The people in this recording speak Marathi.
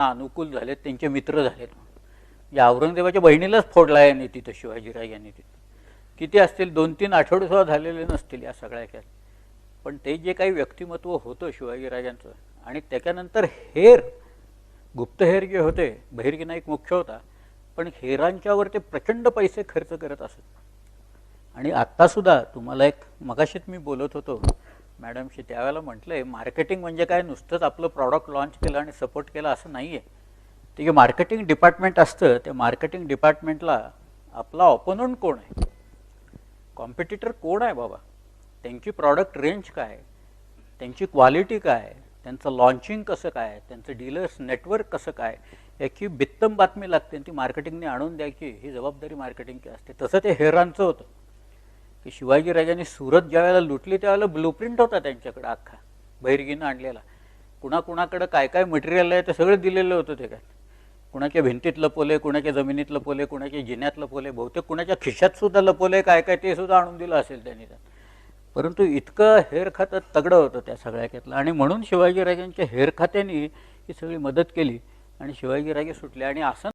अनुकूल झालेत त्यांचे मित्र झालेत या औरंगजेबाच्या बहिणीलाच फोडला यांनी तिथं शिवाजीराज यांनी तिथं. किती असतील दोन तीन आठवडे सुद्धा झालेले नसतील या सगळ्या ह्याच्यात पण ते जे काही व्यक्तिमत्व होतं शिवाजीराजांचं आणि त्याच्यानंतर हेर गुप्तहेर जे होते बहिर्गी नाईक मुख्य होता पण हेरांच्यावर ते प्रचंड पैसे खर्च करत असत. आणि आत्तासुद्धा तुम्हाला एक मगाशीच मी बोलत होतो मॅडमशी त्यावेळेला म्हटलं आहे मार्केटिंग म्हणजे काय? नुसतंच आपलं प्रॉडक्ट लॉन्च केलं आणि सपोर्ट केलं असं नाही आहे ते जे मार्केटिंग डिपार्टमेंट असतं त्या मार्केटिंग डिपार्टमेंटला आपला ऑपोनंट कोण आहे? कॉम्पिटिटर कोण आहे बाबा? त्यांची प्रॉडक्ट रेंज काय? त्यांची क्वालिटी काय? त्यांचं लॉन्चिंग कसं काय? त्यांचं डीलर्स नेटवर्क कसं काय? याची बित्तम बातमी लागते आणि ती मार्केटिंगने आणून द्यायची. ही जबाबदारी मार्केटिंगची असते. तसं ते हेरांचं होतं. की शिवाजीराजांनी सुरत ज्यावेळेला लुटली त्यावेळेला ब्लूप्रिंट होता त्यांच्याकडे अख्खा. बहिरगीनं आणलेला. कुणाकुणाकडं काय काय मटेरियल आहे ते सगळं दिलेलं होतं ते काय. कुणाच्या भिंतीत लपवले कुणाच्या जमिनीत लपवले कुणाच्या जिन्यात लपवले बहुतेक कुणाच्या खिशात सुद्धा लपवले काय काय ते सुद्धा आणून दिलं असेल त्यांनी त्यात परंतु इतकं हेरखातं तगडं होतं त्या सगळ्या आणि म्हणून शिवाजीराजांच्या हेर खात्याने ही सगळी मदत केली. आणि शिवाजीराजे सुटले. आणि असं